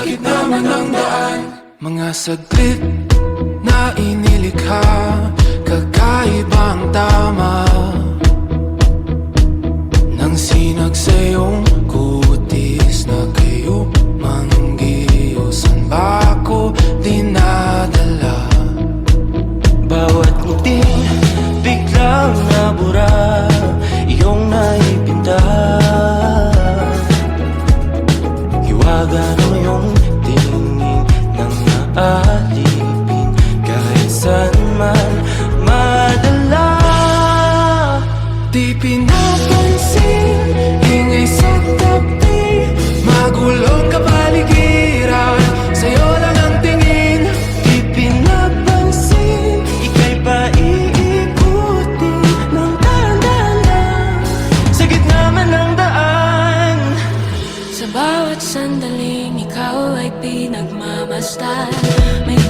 Sa gitna man ng daan Mga saglit na inilikha Kakaibang tama. Nang sinag sa iyong kutis Na kayo manggiyosan ba ako dinadala? Bawat ngiti biglang nabura Iyong naipinta. Hiwaga ng iyong Nang naalipin Kahit saan man madala. Di pinapansin Ingay sa tabi. Magulong kapaligiran Sa'yo lang ang tingin. Di pinapansin Ika'y paiikutin Ng dahan-dahan Sa gitna man ng daan Sa bawat sandaling pinagmamasdan May